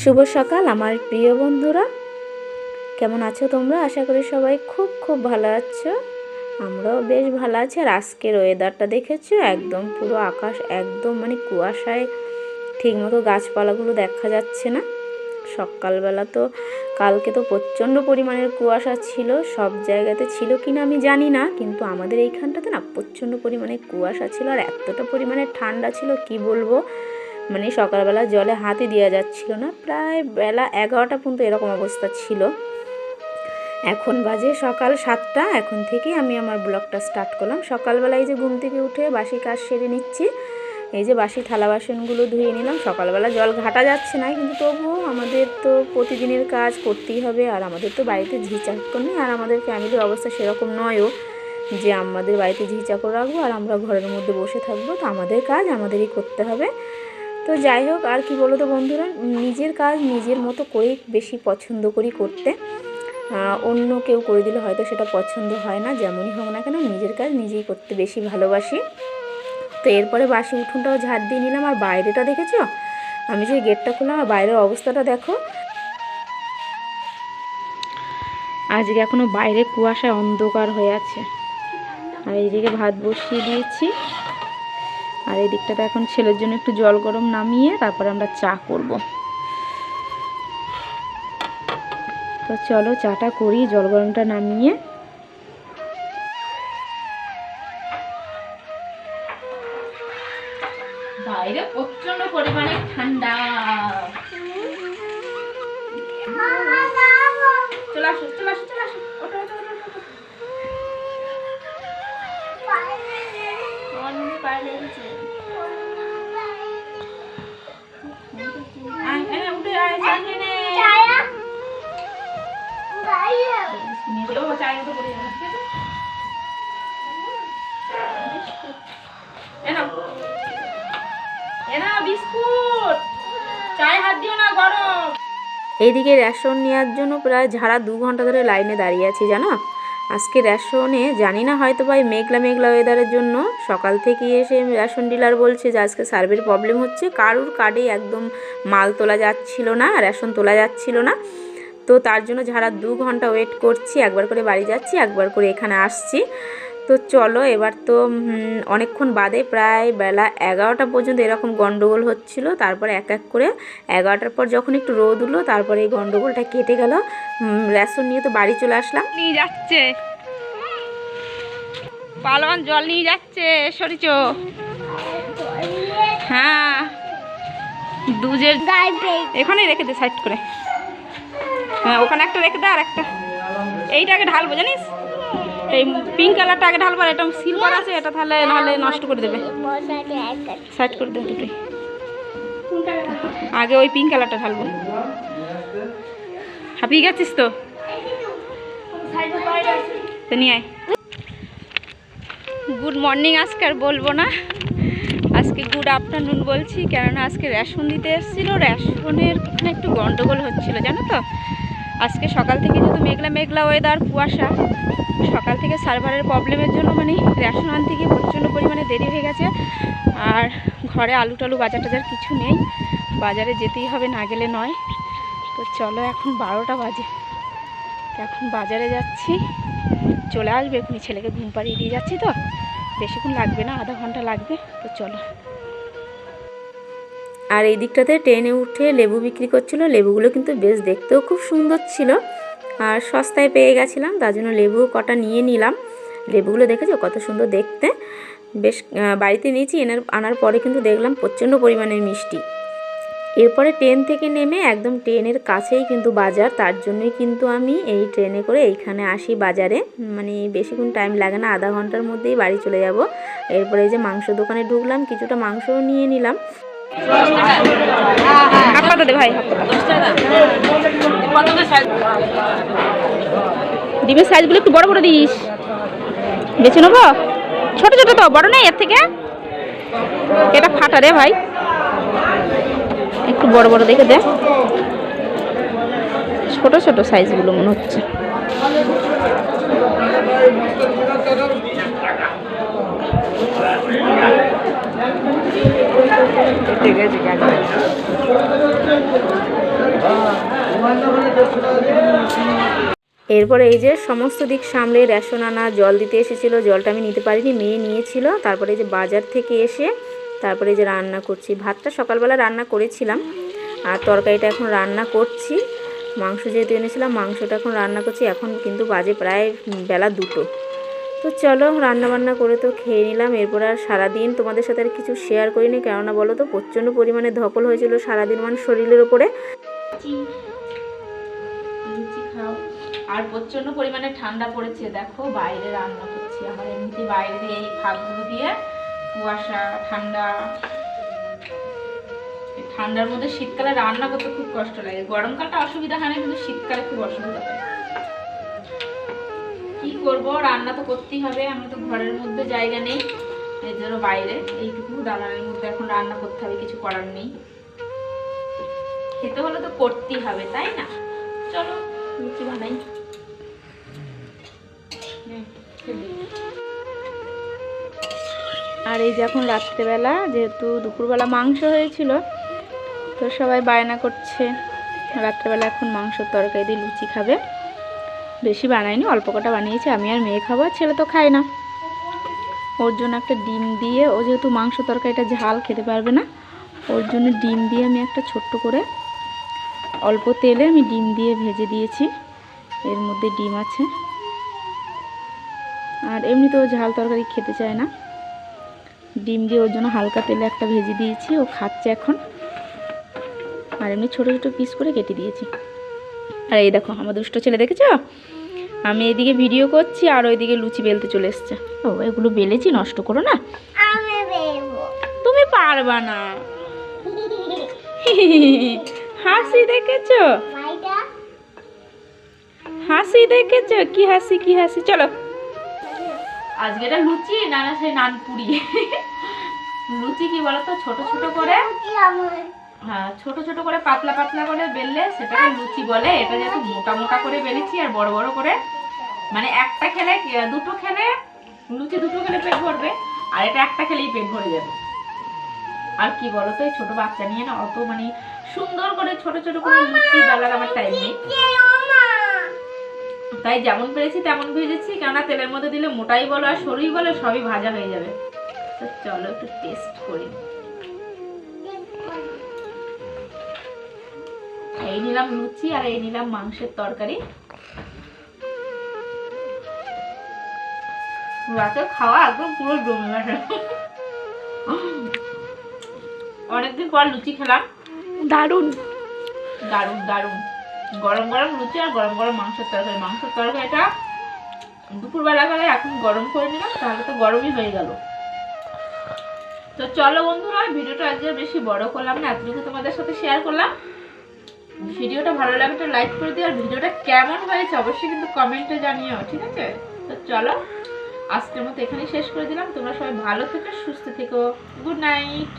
শুভ সকাল, আমার প্রিয় বন্ধুরা। কেমন আছো তোমরা? আশা করি সবাই খুব খুব ভালো আছো। আমরাও বেশ ভালো আছি। আর আজকের ওয়েদারটা দেখেছ? একদম পুরো আকাশ, একদম মানে কুয়াশায় ঠিকমতো গাছপালাগুলো দেখা যাচ্ছে না। সকালবেলা তো, কালকে তো প্রচণ্ড পরিমাণের কুয়াশা ছিল। সব জায়গাতে ছিল কি না আমি জানি না, কিন্তু আমাদের এইখানটাতে না প্রচণ্ড পরিমাণে কুয়াশা ছিল। আর এতটা পরিমাণে ঠান্ডা ছিল, কি বলব? মানে সকালবেলা জলে হাতই দেওয়া যাচ্ছিল না। প্রায় বেলা এগারোটা পর্যন্ত এরকম অবস্থা ছিল। এখন বাজে সকাল সাতটা। এখন থেকে আমি আমার ব্লগটা স্টার্ট করলাম। সকালবেলায় যে ঘুম থেকে উঠে বাসি কাজ সেরে নিচ্ছি। এই যে বাসি থালা বাসনগুলো ধুয়ে নিলাম। সকালবেলা জল ঘাটা যাচ্ছে না, কিন্তু তবুও আমাদের তো প্রতিদিনের কাজ করতেই হবে। আর আমাদের তো বাড়িতে ঝি চাকর নেই আর আমাদের ফ্যামিলির অবস্থা সেরকম নয়ও যে আমাদের বাড়িতে ঝি চাকর রাখব আর আমরা ঘরের মধ্যে বসে থাকব। তো আমাদের কাজ আমাদেরই করতে হবে। তো যাই হোক, আর কি বলো তো বন্ধুরা, নিজের কাজ নিজের মতো করেই বেশি পছন্দ করি করতে। অন্য কেউ করে দিলে হয়তো সেটা পছন্দ হয় না, যেমনই হোক না কেন, নিজের কাজ নিজেই করতে বেশি ভালোবাসি। তো এরপরে বাসি উঠোনটাও ঝাড় দিয়ে নিলাম, আর বাইরেটা দেখেছ? আমি যে গেটটা খুললাম, আর বাইরের অবস্থাটা দেখো। আজকে এখনও বাইরে কুয়াশায় অন্ধকার হয়ে আছে। আর এইদিকে ভাত বসিয়ে দিয়েছি। আর এই দিকটাতে এখন ছেলের জন্য একটু জল গরম নামিয়ে তারপরে আমরা চা করব। তো চলো চাটা করি জল গরমটা নামিয়ে। বাইরে প্রচণ্ড পরিমাণে ঠান্ডা। চলে আসো চলে আসো এইদিকে রেশন নেওয়ার জন্য প্রায় ঝাড়া দু ঘণ্টা ধরে লাইনে দাঁড়িয়ে আছি জানো? আজকে রেশনে জানি না হয়তো ভাই মেঘলা মেঘলা ওয়েদারের জন্য সকাল থেকে এসে রেশন ডিলার বলছে যে আজকে সার্ভের প্রবলেম হচ্ছে। কারুর কার্ডে একদম মাল তোলা যাচ্ছিল না, রেশন তোলা যাচ্ছিল না। তো তার জন্য যারা দু ঘণ্টা ওয়েট করছি, একবার করে বাড়ি যাচ্ছি, একবার করে এখানে আসছি। তো চলো এবার তো অনেকক্ষণ বাদে প্রায় বেলা এগারোটা পর্যন্ত এরকম গন্ডগোল হচ্ছিল। তারপরে এক এক করে এগারোটার পর যখন একটু রোদ উঠল, তারপরে এই গন্ডগোলটা কেটে গেল। রেশন নিয়ে তো বাড়ি চলে আসলাম। নিয়ে যাচ্ছে। পালোয়ান জল নিয়ে যাচ্ছে, সরিচ। হ্যাঁ। দুজের এখানে রেখে দে সাইড করে। হ্যাঁ ওখানে একটা রেখে দে আর একটা। এইটাকে ঢালবো, জানিস? এই পিঙ্ক কালারটা আগে ঢালবো আর এটা সিলভার আছে, এটা তাহলে নাহলে নষ্ট করে দেবে। সাইড করে দে দুটোই। আগে ওই পিঙ্ক কালারটা ঢালবো। হাঁপিয়ে গেছিস তো? তো নিয়ে আয়। গুড মর্নিং আজকে আর বলব না। আজকে গুড আফটারনুন বলছি, কেননা আজকে রেশন দিতে এসেছিল। রেশনের ওখানে একটু গন্ডগোল হচ্ছিল, জানো তো? আজকে সকাল থেকে যেহেতু মেঘলা মেঘলা ওয়েদার কুয়াশা, সকাল থেকে সার্ভারের প্রবলেমের জন্য মানে রেশন আনতে গিয়ে প্রচণ্ড পরিমাণে দেরি হয়ে গেছে। আর ঘরে আলু টালু, বাজার টাজার কিছু নেই। বাজারে যেতেই হবে, না গেলে নয়। তো চলো এখন বারোটা বাজে। এখন বাজারে যাচ্ছি। চলে আসবে এখনই ছেলেকে ঘুম পাড়িয়ে দিয়ে যাচ্ছি তো। বেশিক্ষণ লাগবে না, আধা ঘণ্টা লাগবে। তো চলো। আর এই দিকটাতে ট্রেনে উঠে লেবু বিক্রি করছিল। লেবুগুলো কিন্তু বেশ দেখতেও খুব সুন্দর ছিল। আর সস্তায় পেয়ে গেছিলাম, তার জন্য লেবু কটা নিয়ে নিলাম। লেবুগুলো দেখেছ? কত সুন্দর দেখতে। বেশ বাড়িতে নিয়েছি এনার, আনার পরে কিন্তু দেখলাম প্রচণ্ড পরিমাণের মিষ্টি। এরপরে ট্রেন থেকে নেমে একদম ট্রেনের কাছেই কিন্তু বাজার, তার জন্যই কিন্তু আমি এই ট্রেনে করে এইখানে আসি বাজারে। মানে বেশিক্ষণ টাইম লাগে না, আধা ঘণ্টার মধ্যেই বাড়ি চলে যাব। এরপরে যে মাংস দোকানে ঢুকলাম, কিছুটা মাংসও নিয়ে নিলাম। হাফ পাতা দে ভাই? ডিমের সাইজগুলো একটু বড় বড় দিস। বেছে নেব? ছোট ছোট তো, বড় নেই এর থেকে। এটা ফাটা রে ভাই। একটু বড় বড় দেখে দে। ছোট ছোট সাইজগুলো মনে হচ্ছে। এরপরে এই যে সমস্ত দিক সামলে রেশন আনা, জল দিতে এসেছিল, জলটা আমি নিতে পারিনি, মেয়ে নিয়েছিল। তারপরে এই যে বাজার থেকে এসে তারপরে যে রান্না করছি। ভাতটা সকালবেলা রান্না করেছিলাম, আর তরকারিটা এখন রান্না করছি। মাংস যেহেতু এনেছিলাম, মাংসটা এখন রান্না করছি। এখন কিন্তু বাজে প্রায় বেলা দুটো। তো চলো রান্না বান্না করে তো খেয়ে নিলাম। এরপর আর সারাদিন তোমাদের সাথে আর কিছু শেয়ার করিনি, কেননা বলো তো, প্রচণ্ড পরিমাণে ধকল হয়েছিল সারাদিন মানে শরীরের ওপরে আর প্রচণ্ড পরিমাণে ঠান্ডা পড়েছে, দেখো, বাইরে রান্না করছি। আমার এমনিতে বাইরে এই ফাঁকগুলো দিয়ে কুয়াশা, ঠান্ডা। ঠান্ডার মধ্যে শীতকালে রান্না করতে খুব কষ্ট লাগে। গরমকালটা অসুবিধা হয় না, কিন্তু শীতকালে খুব অসুবিধা হয়। করব, রান্না তো করতেই হবে আমরা তো ঘরের মধ্যে জায়গা নেই। এর জন্য বাইরে, এইটুকু দালানের মধ্যে এখন রান্না করতে হবে, কিছু করার নেই। খেতে হলে তো করতেই হবে, তাই না? চলো, লুচি বানাই। আর এই যে এখন রাত্রেবেলা, যেহেতু দুপুরবেলা মাংস হয়েছিল, তো সবাই বায়না করছে। রাত্রেবেলা এখন মাংসর তরকারি দিয়ে লুচি খাবে। বেশি বানাইনি, অল্প কটা বানিয়েছি, আমি আর মেয়ে খাব ছেলে তো খায় না। ওর জন্য একটা ডিম দিয়ে, ও যেহেতু মাংস তরকারিটা ঝাল খেতে পারবে না, ওর জন্য ডিম দিয়ে আমি একটা ছোট্ট করে অল্প তেলে আমি ডিম দিয়ে ভেজে দিয়েছি। এর মধ্যে ডিম আছে। আর এমনিতেও ঝাল তরকারি খেতে চায় না। ডিম দিয়ে ওর জন্য হালকা তেলে একটা ভেজে দিয়েছি, ও খাচ্ছে এখন। আর এমনি ছোটো ছোটো পিস করে কেটে দিয়েছি। আর এই দেখো আমার দুষ্ট ছেলে দেখেছ? আমি এদিকে ভিডিও করছি আর ওইদিকে লুচি বেলতে চলে এসছে। ও এগুলো বেলেছি নষ্ট করো না। তুমি পারবা না। হাসি দেখেছ? হাসি দেখেছ? কি হাসি কি হাসি? চলো। আজকে এটা লুচি না না সেই নানপুরি লুচি কি বলতো? ছোট ছোট করে। ছোট ছোট করে পাতলা পাতলা করে বেললে সেটাকে লুচি বলে। এটা যেহেতু মোটা মোটা করে বেলেছি আর বড় বড় করে। মানে একটা খেলে দুটো খেলে লুচি দুটো খেলে পেট ভরবে আর এটা একটা খেলেই পেট ভরে যাবে। আর কি বলতো এই ছোট বাচ্চা নিয়ে না অত মানে সুন্দর করে ছোট ছোট করে লুচি বেলার আমার টাইম নেই। তাই যেমন পেরেছি তেমন ভেজেছি কেননা তেলের মধ্যে দিলে মোটাই বলো আর সরুই বলো সবই ভাজা হয়ে যাবে। তো চলো একটু টেস্ট করি নিলাম লুচি আর এই নিলাম মাংসের তরকারি। রাতে খাওয়া একদম পুরো জমে গেছে অনেকদিন পর লুচি খেলাম। দারুণ। দারুণ দারুণ। গরম গরম লুচি আর গরম গরম মাংসের তরকারি। মাংসের তরকারিটা দুপুরবেলা করে এখন গরম করে নিলাম তাহলে তো গরমই হয়ে গেল। তো চলো বন্ধুরা ভিডিওটা আজকে বেশি বড় করলাম না এতটুকু তোমাদের সাথে শেয়ার করলাম। ভিডিওটা ভালো লাগে তো লাইক করে দিও, আর ভিডিওটা কেমন হয়েছে অবশ্যই কিন্তু কমেন্টে জানিও, ঠিক আছে? তো চলো, আজকের মতো এখানেই শেষ করে দিলাম। তোমরা সবাই ভালো থেকো, সুস্থ থেকো। Good night